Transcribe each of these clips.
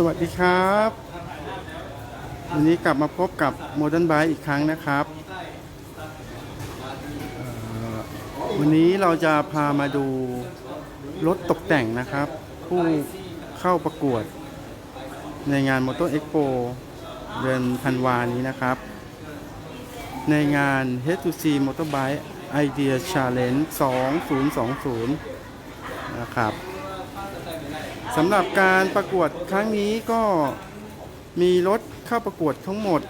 สวัสดีครับ วันนี้กลับมาพบกับ Modern Bike อีกครั้งนะครับ วันนี้เราจะพามาดูรถตกแต่งนะครับ ผู้เข้าประกวดในงาน Motor Expo เดือนธันวานี้นะครับ ในงาน H2C Motorbike Idea Challenge 2020 นะครับ สำหรับการประกวดครั้งนี้ก็มีรถเข้าประกวดทั้งหมด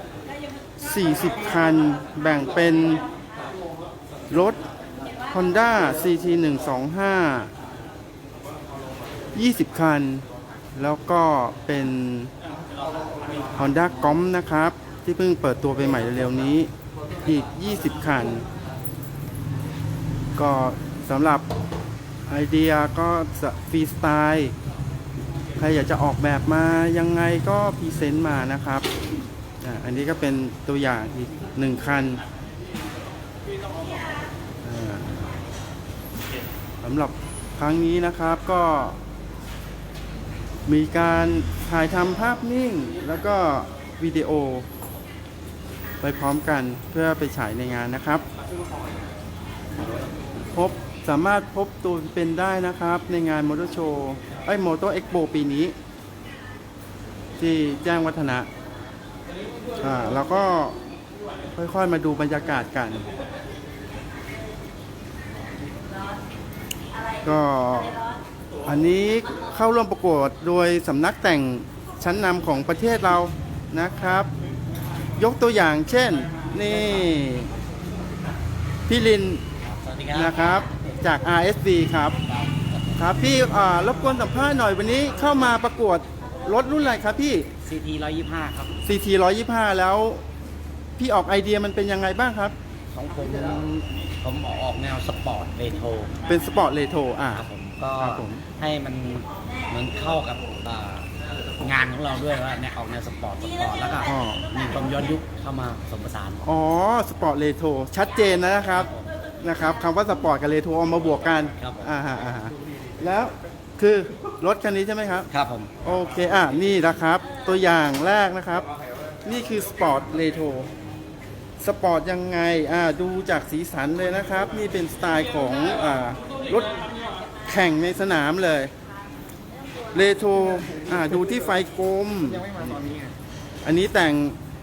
40 คัน แบ่งเป็นรถ Honda CT 125 20 คัน แล้วก็เป็น Honda g o m นะครับ ที่เพิ่งเปิดตัวไปใหม่เร็วๆนี้อีก 20 คัน ก็สำหรับไอเดียก็ฟรีสไตล์ ใครอยากจะออกแบบมายังไงก็พรีเซนต์มานะครับอันนี้ก็เป็นตัวอย่างอีกหนึ่งคันสำหรับครั้งนี้นะครับก็ มีการถ่ายทำภาพนิ่ง แล้วก็วิดีโอ ไปพร้อมกันเพื่อไปฉายในงานนะครับ พบสามารถพบตัวเป็นได้นะครับในงานมอเตอร์โชว์ ไอ้มอเตอร์เอ็กโปปีนี้ ที่แจ้งวัฒนะอ่าเราก็ค่อยๆมาดูบรรยากาศกัน ก็อันนี้เข้าร่วมประกวดโดยสำนักแต่งชั้นนำของประเทศเรานะครับ ยกตัวอย่างเช่น นี่พี่ลินนะครับจาก RSV ครับ ครับพี่อ่ารบกวนสัมภาษณ์หน่อยวันนี้เข้ามาประกวดรถรุ่นอะไรครับพี่ CT 125 ครับ CT 125 แล้ว พี่ออกไอเดียมันเป็นยังไงบ้างครับ ของผมผมออกแนวสปอร์ตเรโทรเป็นสปอร์ตเลโทอ่า ครับผมก็ครับผม ให้มันเหมือนเข้ากับอ่างานของเราด้วยว่าแนวออกแนวสปอร์ตสปอร์ตแล้วก็อ๋อมีความย้อนยุคเข้ามาผสมผสาน อ๋อสปอร์ตเลโทชัดเจนนะครับนะครับคำว่าสปอร์ตกับเลโทเอามาบวกกันครับผม อ่าฮะอ่าฮะ แล้วคือรถคันนี้ใช่ไหมครับ ครับผมโอเค อะ นี่นะครับ ตัวอย่างแรกนะครับ นี่คือสปอร์ตเ t โ o สปอร์ตยังไง อ่า ดูจากสีสันเลยนะครับ นี่เป็นสไตล์ของ อ่า รถแข่งในสนามเลยเ t โ o อ่า ดูที่ไฟกลม อันนี้แต่ง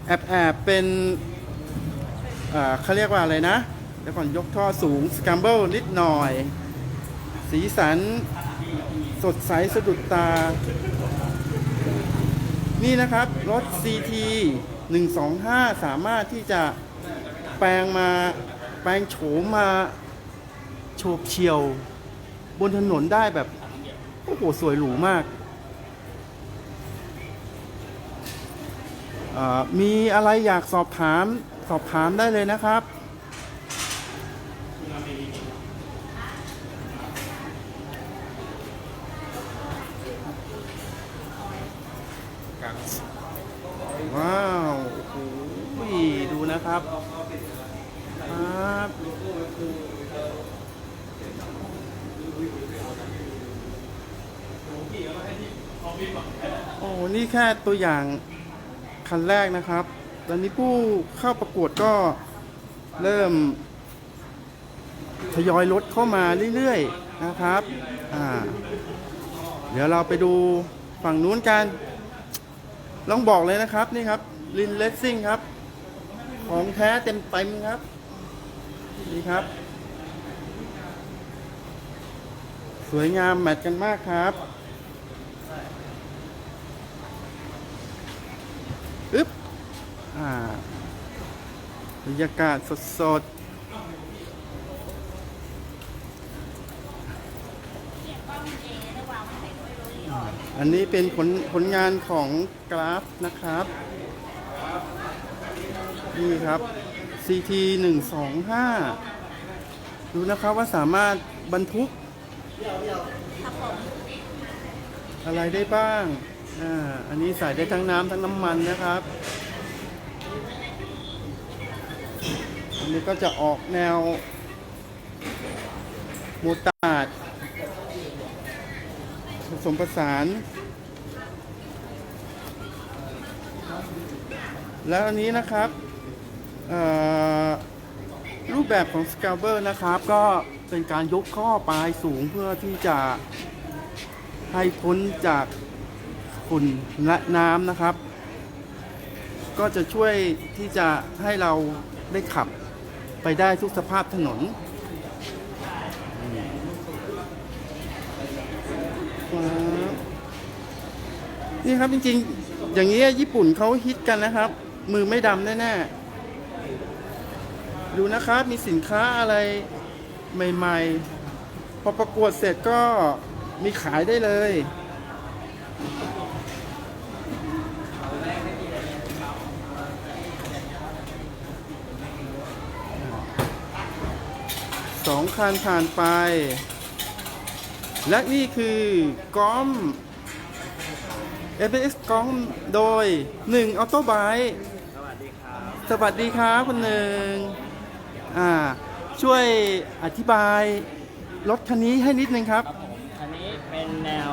แอบแอบๆเป็น อ่าเขาเรียกว่าอะไรนะ แล้วก่อนยกท่อสูงส c ัมเบิลนิดหน่อย สีสันสดใสสะดุดตา นี่นะครับรถ CT 125 สามารถที่จะแปลงมาแปลงโฉมมาโฉบเฉียว บนถนนได้แบบ โอ้โห สวยหรูมาก มีอะไรอยากสอบถามสอบถามได้เลยนะครับ ว้าวโอ้โหดูนะครับครับโอ้นี่แค่ตัวอย่างคันแรกนะครับ ตอนนี้ผู้เข้าประกวดก็เริ่มทยอยรถเข้ามาเรื่อยๆนะครับ อ่า เดี๋ยวเราไปดูฝั่งนู้นกัน ลองบอกเลยนะครับนี่ครับลินเลสซิ่งครับ ของแท้เต็มเต็มครับ นี่ครับ สวยงามแมทกันมากครับอึ๊บอ่าบ รรยากาศสดๆ อันนี้เป็นผลผลงานของกราฟนะครับ นี่ครับ CT 125ดูนะครับว่าสามารถบรรทุก อะไรได้บ้าง อ่า อันนี้ใส่ได้ทั้งน้ำทั้งน้ำมันนะครับ อันนี้ก็จะออกแนวโมตาดผสมผสาน แล้วอันนี้นะครับรูปแบบของส c าเบอร์นะครับ ก็เป็นการยกข้อปลายสูงเพื่อที่จะให้พ้นจากฝุ่นและน้ำนะครับ ก็จะช่วยที่จะให้เราได้ขับ ไปได้ทุกสภาพถนนนี่ครับจริงๆ อย่างนี้ญี่ปุ่นเขาฮิตกันนะครับ มือไม่ดำแน่ๆ ดูนะครับ มีสินค้าอะไรใหม่ๆ พอประกวดเสร็จก็มีขายได้เลย สองคันผ่านไป และนี่คือกอม f x กอมโดย1 Auto b i สวัสดีครับ สวัสดีครับคุณหนึ่งอ่าช่วยอธิบายรถคันนี้ให้นิดนึงครับ ครับผมอันนี้เป็นแนว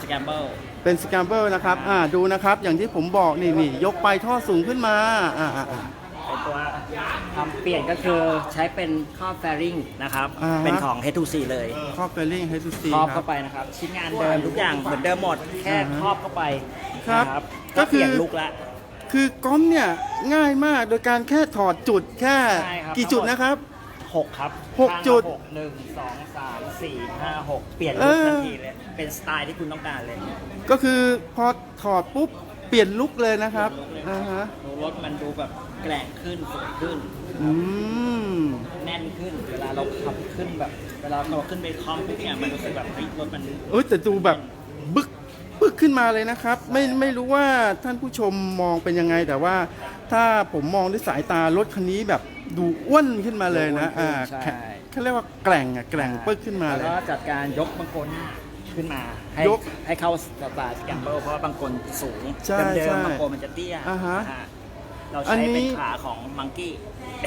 สแกมเบิลเป็นส c ก a เบอร์นะครับ อ่า ดูนะครับ อย่างที่ผมบอกนี่นี่ยกไปท่อสูงขึ้นมา อ่าอ่าอ่าเป็นตัว ทำเปลี่ยนก็คือใช้เป็นครอบแฟริงนะครับ อ่าฮะ เป็นของ H2C เลย ครอบเฟลลิ่งให้ดูซีครอบครัเข้าบ ไปนะครับ ชิ้นงานเดิมทุกอย่างเหมือนเดิมหมด แค่อ่าฮะครอบเข้าไปครับนะก็ก็คือ เปลี่ยนลุกละ คือกอมเนี่ยง่ายมากโดยการแค่ถอดจุดแค่ใช่ครับ กี่จุดนะครับ หกครับหกข้างละจุดหกหนึ่งสองสามสี่ห้าหกเปลี่ยนเอลุกอทันทีเลย เป็นสไตล์ที่คุณต้องการเลยก็คือพอถอดปุ๊บเปลี่ยนลุกเลยนะครับอ่าฮะ ดูรถมันดูแบบ แกร่งขึ้นสวยขึ้น อืม แน่นขึ้น เวลาเราขับขึ้นแบบ เวลาเราขึ้นไปคอมทุกอย่างมันรู้สึกแบบเฮ้ยรถมันเอ้ยแต่ดูแบบบึกบึกขึ้นมาเลยนะครับ ไม่ไม่รู้ว่าท่านผู้ชมมองเป็นยังไงแต่ว่า ถ้าผมมองด้วยสายตารถคันนี้แบบดูอ้วนขึ้นมาเลยนะอ่าใช่ แข็งเขาเรียกว่าแกร่งอะแกร่งปึ๊กขึ้นมาเลแล้ยว ก็จัดการยกบังโกนหน้าขึ้นมา ให้ยกให้เข้าสไตล์สแกมเบิลเพราะว่าบางคนสูงใช่เดิใช่มๆบางคนมันจะเตี้ยอ่าฮะนฮ เราอันใช้นี้ เป็นขาของมังกี้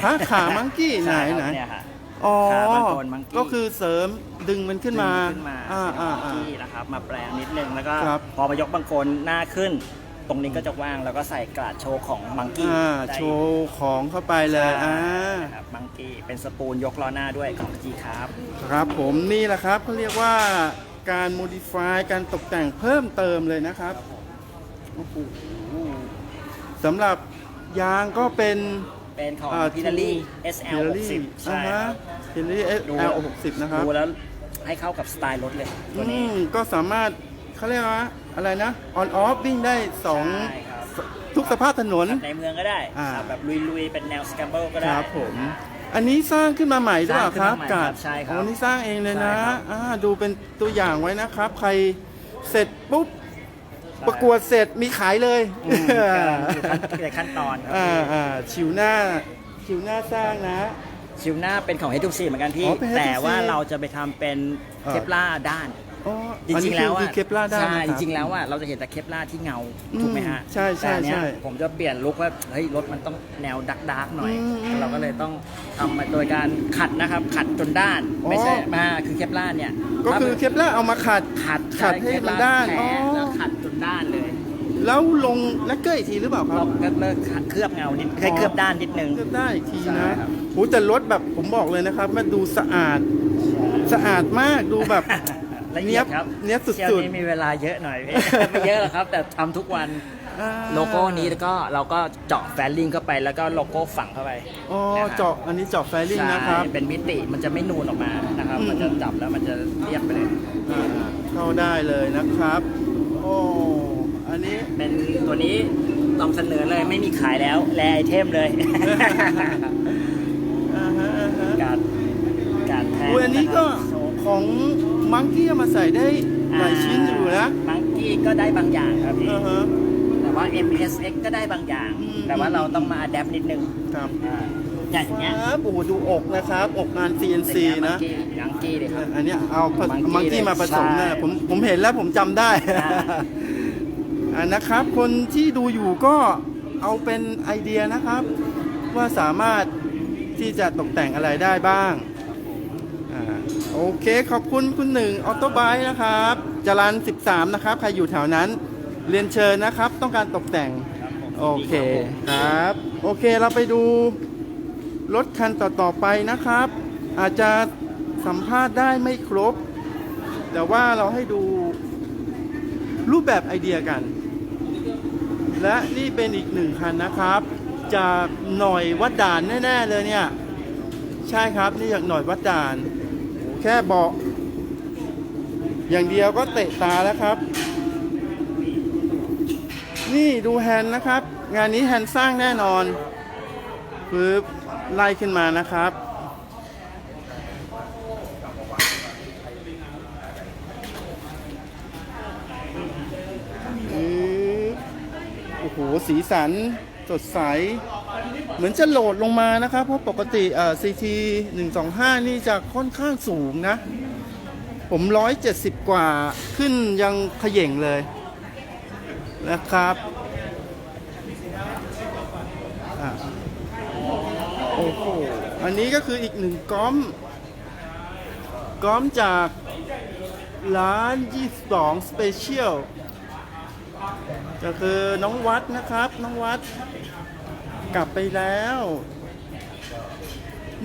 ขาขามังกี้ไหนใช่ครับไหนเนี่ยฮะอ๋อขาบางคนมังกี้ ก็คือเสริมดึงมันขึ้นมาดึงขึ้นมาอ่าอ่าอ่า ที่นะครับ มาแปลงนิดนึง แล้วก็ครับพอมายกบางคนหน้าขึ้น ตรงนี้ก็จะว่าง แล้วก็ใส่กระดาษโชว์ของมังกี้อ่าได้โชว์ของเข้าไปเลยอ่าครับมังกี้เป็นสปูนยกล้อหน้าด้วยของจีครับ ครับผมนี่แหละครับเขาเรียกว่าการ modify การตกแต่งเพิ่มเติมเลยนะครับโอ้โหสำหรับ ยางก็เป็น เป็นของอ่าพินาลี่ Pirelli SL 60 ใช่อ่าคฮะรับพินาลี่ดู SL 60นะครับดูแล้วให้เข้ากับสไตล์รถเลย ตัวอืนี้ มก็สามารถเขาเรียกว่าอะไรนะ on off วิ่งได้สองใช่ครับ ทุกสภาพถนน ขับในเมืองก็ได้อ่า ขับแบบลุยๆ เป็นแนวสแกมเบิลก็คได้ รับผม อันนี้สร้างขึ้นมาใหม่ด้วยเหรอครับสร้างขึ้นมาใหม่กาครัดบใช่ครับอ๋อนี่สร้างเองเลยนะใช่ครับ อ่าดูเป็นตัวอย่างไว้นะครับ ใครเสร็จปุ๊บ ประกวดเสร็จมีขายเลยอืมกำลังอยู่ขั้นในขั้นตอนครับอ่าอ่าชิวหน้าชิวหน้าสร้างนะ ชิวหน้าเป็นของ H2C เหมือนกันพี่ อ๋อเป็น H2C แต่ว่าเราจะไปทำเป็นเอ่อเคปล่าด้าน อ๋อจอันรินี้งๆแล้วคืออะเคปลาร์ได้ใช่นะคจรับริงๆแล้วอะเราจะเห็นแต่เคปล่าที่เงาอืมถูกไหมฮะใช่ใช่แต่อันเนี้ยใช่ผมจะเปลี่ยนลุคว่าเฮ้ยรถมันต้องแนวดักดักๆหน่อยอืมอืมเราก็เลยต้องทำมาโดยการขัดนะครับ ขัดจนด้านอ๋อ ไม่ใช่มาคือเคปล่าเนี่ยก็คือเคปลาร์เอามาขัด ขัดขัดให้มันด้านแท้อ๋อ แล้วขัดจนด้านเลยแล้วลงแลกเกอร์อีกทีหรือเปล่าคเรารับก็เลิกขัดเคลือบเงานิดให้เคลือบด้านนิดนึงเคลือบได้อีกทีใช่นะครับโอ้แต่รถแบบผมบอกเลยนะครับมันดูสะอาดสะอาดมากดูแบบ ละเอียดครับเนี๊ยบสุดๆ เที่ยวนี้มีเวลาเยอะหน่อยพี่ ไม่เยอะหรอกครับ แต่ทำทุกวันอ่าโลโก้นี้แล้วก็เราก็เจาะแฟลลิงเข้าไปแล้วก็โลโก้ฝังเข้าไปอ๋อนะครับเจาะอันนี้เจาะไฟลิ่งใช่นะครับเป็นมิติมันจะไม่นูนออกมานะครับ อืม มันจะจับแล้วมันจะเรียบไปเลย อ่าเข้าได้เลยนะครับ โอ้อันนี้ เป็นตัวนี้ต้องเสนอเลยไม่มีขายแล้วแลไอเทมเลย อ่าฮะอ่าฮะการการแทนอุ้ยอันนี้ก็ะครับ ของมังกี้มาใส่ได้หลายชิ้นอยู่นะมังกี้ก็ได้บางอย่างครับพี่ อ่าฮะ แต่ว่า MSX ก็ได้บางอย่าง อืม แต่ว่าเราต้องมาอัดแอปนิดนึงครับอ่าอย่างเงี้ยครับโอ้โหดูอกนะครับ อกงาน CNC นะ มังกี้เลยครับ อันเนี้ยเอาผสมังกี้มังกี้มาผสมใช่นะผมผมเห็นแล้วผมจำได้อ่าอ่านะครับ คนที่ดูอยู่ก็เอาเป็นไอเดียนะครับ ว่าสามารถที่จะตกแต่งอะไรได้บ้างอ่า โอเคขอบคุณคุณหนึ่งออโต้บค์นะครับจรัน13 นะครับ ใครอยู่แถวนั้น เรียนเชิญนะครับ ต้องการตกแต่ง โอเคครับ โอเคเราไปดูรถคันต่อๆไปนะครับ อาจจะสัมภาษณ์ได้ไม่ครบ แต่ว่าเราให้ดูรูปแบบไอเดียกัน และนี่เป็นอีกหนึ่งคันนะครับ จากหน่อยวัดด่านแน่ ๆ เลยเนี่ย ใช่ครับนี่จากหน่อยวัดด่าน แค่เบาะอย่างเดียวก็เตะตาแล้วครับ นี่ดูแฮนด์นะครับ งานนี้แฮนด์สร้างแน่นอนปึ๊บไล่ขึ้นมานะครับปึ๊บโอ้โห สีสันสดใส เหมือนจะโหลดลงมานะครับ เพราะปกติเอ่อ CT 125 นี่จะค่อนข้างสูงนะ ผม 170 กว่าขึ้นยังเขย่งเลยนะครับอโอ้โห อันนี้ก็คืออีกหนึ่งก้อมก้อมจากร้าน 22 Special ก็คือน้องวัดนะครับ น้องวัด กลับไปแล้ว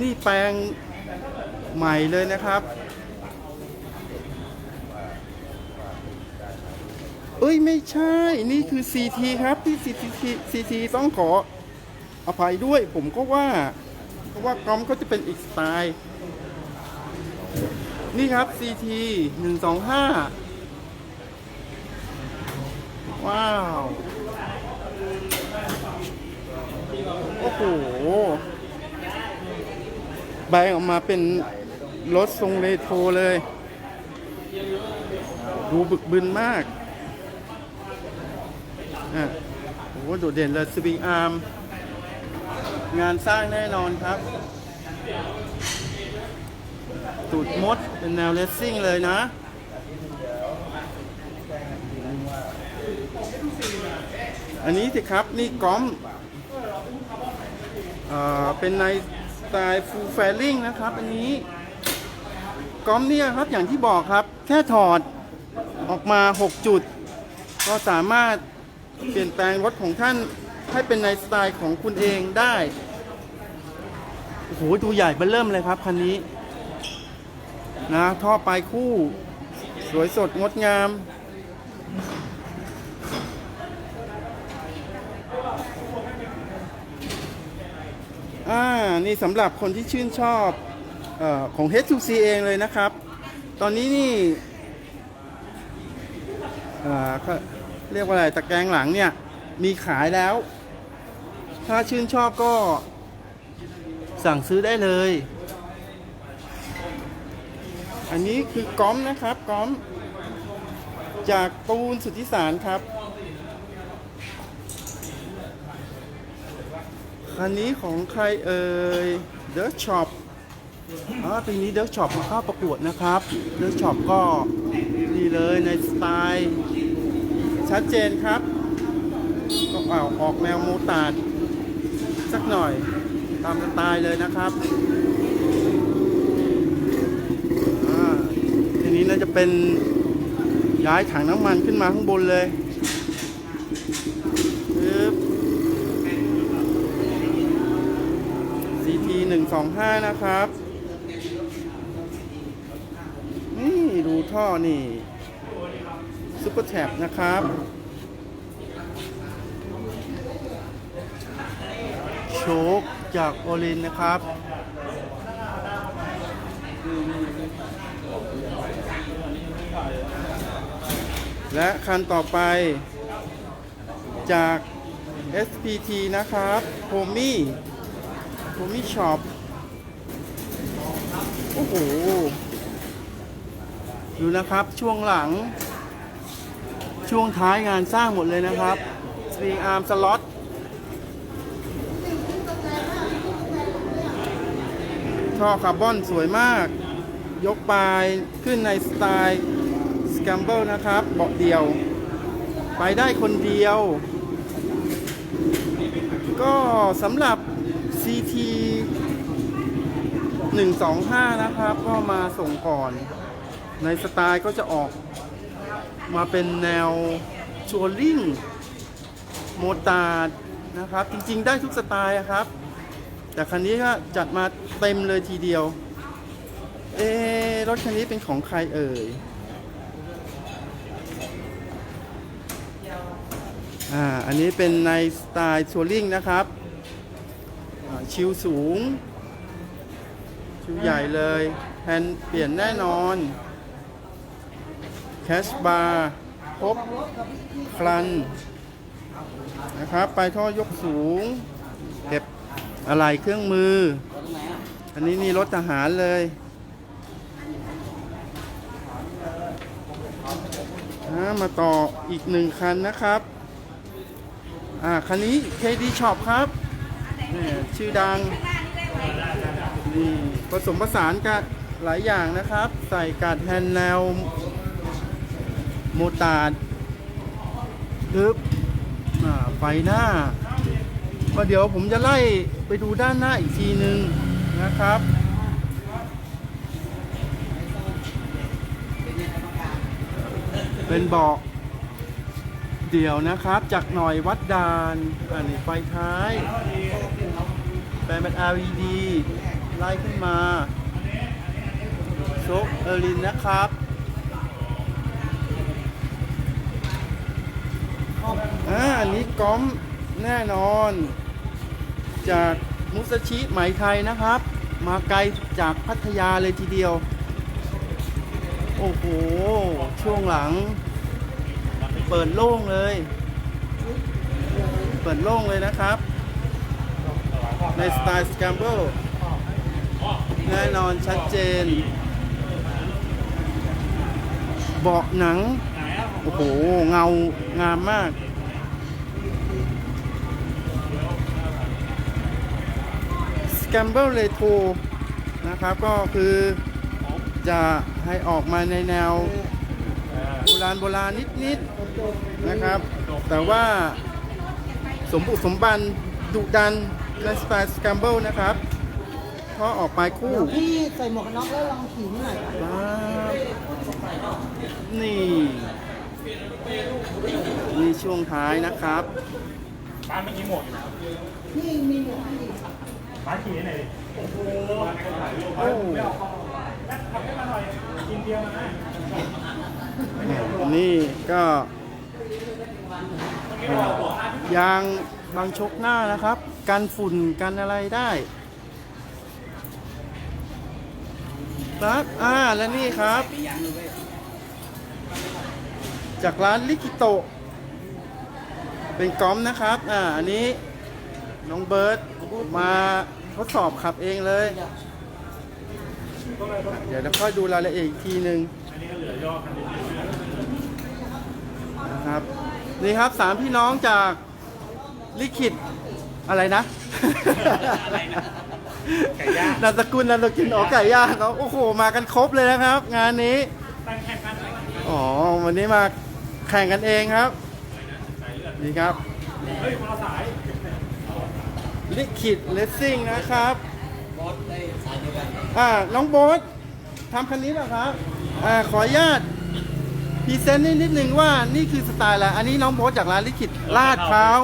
นี่แปลงใหม่เลยนะครับ เอ้ยไม่ใช่ นี่คือ CT ครับที่ CT CT ต้องขออภัยด้วยผมก็ว่าเพราะว่ากอมก็จะเป็นอีกสไตล์ นี่ครับ CT 125 ว้าว โอ้โห ใบออกมาเป็นรถทรงเรโทรเลย ดูบึกบึนมาก อะโอ้โหโดดเด่นเลยสวิงอาร์ม งานสร้างแน่นอนครับ ตูดมดเป็นแนวเลสซิ่งเลยนะอันนี้สิครับ นี่ก้อม อ่อเป็นในสไตล์ฟูลแฟลิงนะครับ อันนี้ก้อมเนี่ยครับอย่างที่บอกครับ แค่ถอดออกมา 6 จุด ก็สามารถเปลี่ยนแปลงรถของท่านให้เป็นในสไตล์ของคุณเองได้ โอ้โหดูใหญ่เบ้อเริ่มเลยครับคันนี้ นะท่อปลายคู่ สวยสดงดงาม อ่า นี่สำหรับคนที่ชื่นชอบอของ H2C เองเลยนะครับ ตอนนี้นี่เรียกว่าอะไรตะแกรงหลังเนี่ย มีขายแล้ว ถ้าชื่นชอบก็สั่งซื้อได้เลย อันนี้คือก้อมนะครับก้อม จากปูนสุทธิสารครับ อันนี้ของใครเอ่ย The Shop อ๋อปีนี้ The Shop มาเข้าประกวดนะครับ The Shop ก็ดีเลยในสไตล์ชัดเจนครับ ก็เอาออกแนวโมตาดสักหน่อยตามสไตล์เลยนะครับอ่าทีนี้น่าจะเป็นย้ายถังน้ำมันขึ้นมาข้างบนเลยปึ๊บ CT 125นะครับ นี่ดูท่อนี่ซุปเปอร์แท็บนะครับ โชคจากโอลินนะครับและคันต่อไปจาก SPT นะครับโ o มี่ โ o มี่ช็อป โอ้โห ดูนะครับ ช่วงหลัง ช่วงท้ายงานสร้างหมดเลยนะครับส r ิงอาร์มสล็อตท่อคาร์บอนสวยมาก ยกปลายขึ้นในสไตล์สแคมเบิลนะครับ เบาะเดียว ไปได้คนเดียว ก็สำหรับ CT 125 นะครับ ก็มาส่งก่อน ในสไตล์ก็จะออกมาเป็นแนวชัวริงโมตาร์ดนะครับ จริงๆได้ทุกสไตล์ครับ แต่คันนี้ก็จัดมาเต็มเลยทีเดียว เอรถคันนี้เป็นของใครเอ่ยอ่าอันนี้เป็นในสไตล์ทัวริงนะครับ ชิวสูง ชิวใหญ่เลยแฮนด์เปลี่ยนแน่นอนแคชบาร์ครบคลันนะครับไปท่อยกสูง เก็บอะไรเครื่องมือ อันนี้นี่รถทหารเลยมาต่ออีกหนึ่งคันนะครับ อ่า คันนี้ KD Shop ครับ นี่ชื่อดังนี่ผสมผสานกันหลายอย่างนะครับ ใส่กาดแฮนแนวโมตาร์ดทึบอ่าไฟหน้าก็เดี๋ยวผมจะไล่ไปดูด้านหน้าอีกทีหนึ่งนะครับเป็นเบอกเดี่ยวนะครับ จากหน่อยวัดดานอันนี้ไฟท้าย แปลงเป็น LED ไล่ขึ้นมาโซกเอร์ลินนะครับอ่าอันนี้ก้อมแน่นอน จากมุสชิไหมไทยนะครับ มาไกลจากพัทยาเลยทีเดียว โอ้โห ช่วงหลัง เปิดโล่งเลย เปิดโล่งเลยนะครับ ในสไตล์สแกมเบิลแน่นอนชัดเจน เบาะหนัง โอ้โห เงางามมากสแกมเบิลเลโทนะครับก็คือจะให้ออกมาในแนวโบราณโบราณนิดๆนะครับ แต่ว่าสมบุกสมบันดุดัน ในสไตล์สแกมเบิลนะครับเพราะออกปลายคู่ เดี๋ยวพี่ใส่หมวกกันน็อกแล้วลองขี่นิดหน่อยปั๊บนี่นี่ช่วงท้ายนะครับ บ้านเมื่อกี้หมดอยู่แล้วนี่มีหมวกให้อีกบ้านขี่ไหนดิโอ้โหโอ้ขับให้มาหน่อยกินเบียร์มาให้นี่ก็ยาง บางชกหน้านะครับ กันฝุ่นกันอะไรได้ครับอ่าและนี่ครับ จากร้านลิกิโต เป็นก๊อมนะครับ อ่าอันนี้น้องเบิร์ตมาทดสอบขับเองเลย เดี๋ยวเราค่อยดูรายละเอียดอีกทีหนึ่งนะครับ นี่ครับสามพี่น้องจาก ลิขิตอะไรนะไก่ย่าง นามสกุลนามสกุลอ๋อไก่ย่างเขาโอ้โห มากันครบเลยนะครับ งานนี้ตั้งแข่งขันอะไรกันอ๋อ วันนี้มาแข่งกันเองครับ นี่ครับ เฮ้ยคนละสายลิขิตเลสซิ่งนะครับอ่า น้องโบ๊ททำคันนี้เหรอครับ อ่า ขออนุญาตพรีเซนต์นิดนึงว่านี่คือสไตล์อะไร อันนี้น้องโบ๊ทจากร้านลิขิตลาดพร้าว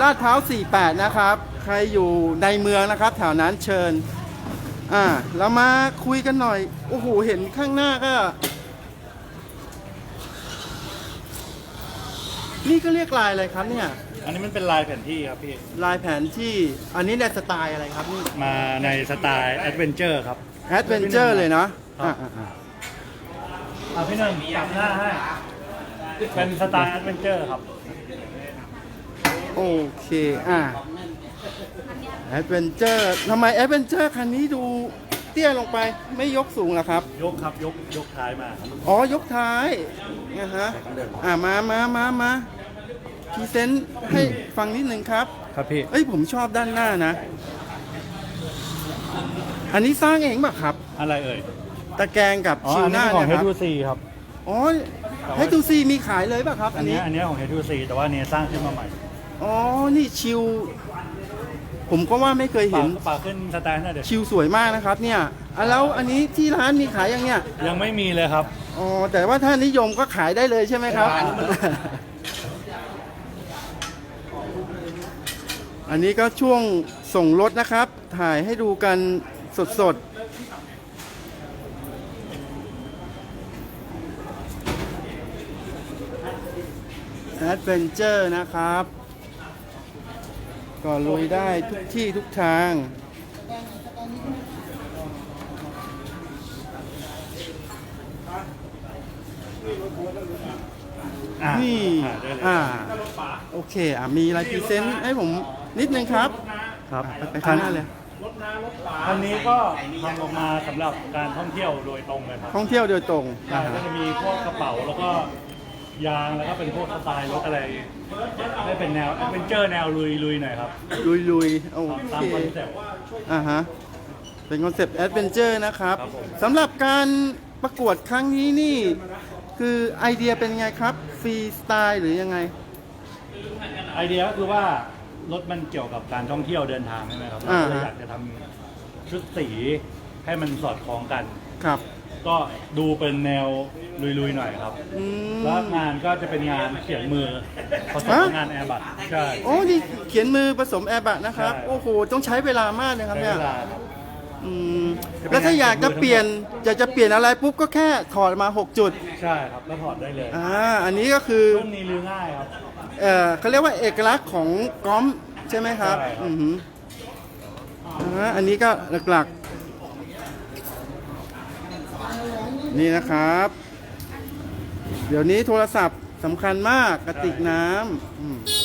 ลาดพร้าว 48 นะครับ ใครอยู่ในเมืองนะครับ แถวนั้นเชิญ อ่าเรามาคุยกันหน่อย โอ้โห เห็นข้างหน้าก็ นี่ก็เรียกลายอะไรครับเนี่ย อันนี้มันเป็นลายแผนที่ครับพี่ ลายแผนที่ อันนี้ในสไตล์อะไรครับนี่ มาในสไตล์แอดเวนเจอร์ครับ แอดเวนเจอร์เลยเนาะครับอ่าอ่าอะพี่หนึ่งจับหน้าให้ เป็นสไตล์แอดเวนเจอร์ครับ โอเค อ่าแอดเวนเจอร์ทำไมแอดเวนเจอร์คันนี้ดูเตี้ยลงไปไม่ยกสูงเหรอครับ ยกครับยกยกท้ายมาครับอ๋อยกท้ายนะฮะอ่ามามามามาพรีเซนต์ให้ฟังนิดหนึ่งครับ ครับพี่ เอ้ยผมชอบด้านหน้านะ อันนี้สร้างเองป่ะครับ อะไรเอ่ยตะแกรงกับอ๋อชิวอันหนี้น้าของ เนี่ยครับ H2C ครับ อ๋อให้ดูซีมีขายเลยป่ะครับ อัอันนนี้นี้ อันนี้ของ H2C แต่ว่าอันนี้สร้างขึ้นมาใหม่ อ๋อ นี่ชิว ผมก็ว่าไม่เคยปาเห็กนปากขึ้นสแตนน่ะเดี๋ยวชิวสวยมากนะครับ เนี่ยอะแล้วอันนี้ที่ร้านมีขายยังเนี่ย ยังไม่มีเลยครับ อ๋อ แต่ว่าถ้านิยมก็ขายได้เลยใช่ไหมครับครับ อันนี้ก็ช่วงส่งรถนะครับ ถ่ายให้ดูกันสดๆ แอดเวนเจอร์นะครับ ก็ลุยได้ทุกที่ทุกทาง อะนี่ ถ่ายได้เลยอ่า โอเค อะ มีอะไรพรีเซนต์ให้ผมนิดนึงครับครับไปไปข้างหน้าเลย อันนี้ก็ทำออกมาสำหรับการท่องเที่ยวโดยตรงเลยครับท่องเที่ยวโดยตรงใช่นะก็ฮะจะมีพวกกระเป๋าแล้วก็ ยางแล้วก็เป็นพวกสไตล์รถอะไรได้เป็นแนวแอดเวนเจอร์แนวลุยลุยๆหน่อยครับลุยลุยๆโอตามเค คอนเซ็ปต์ อ่าฮะ เป็นคอนเซปต์แอดเวนเจอร์นะครับครับผม สำหรับการประกวดครั้งนี้นี่ คือไอเดียเป็นไงครับฟรีสไตล์หรือยังไง ไอเดียก็คือว่ารถมันเกี่ยวกับการท่องเที่ยวเดินทางใช่ไหมครับเราอ่าก็เลยฮะ อยากจะทำชุดสีให้มันสอดคล้องกัน ครับ ก็ดูเป็นแนวลุยๆหน่อยครับ อืม แล้วงานก็จะเป็นงานเขียนมือผสมกับฮะ งานแอร์บัตใช่ โอ้นี่เขียนมือผสมแอร์บัตนะครับ ใช่ โอ้โห ต้องใช้เวลามากเลยครับใช้เนี่ยเวลาครับ อืมจะเป็นแล้วถ้าอยากจะเปลี่ยน อยากจะเปลี่ยนอะไรปุ๊บก็แค่ถอดมา 6 จุด ใช่ครับแล้วถอดได้เลยอ่า อันนี้ก็คือ รุ่นนี้รื้อง่ายครับ เอ่อเขาเรียกว่าเอกลักษณ์ของก้อมใช่ไหมครับ ใช่ครับ อือหืออ่าอันนี้ก็หลักๆ นี่นะครับ เดี๋ยวนี้โทรศัพท์สำคัญมากกระติกน้ำ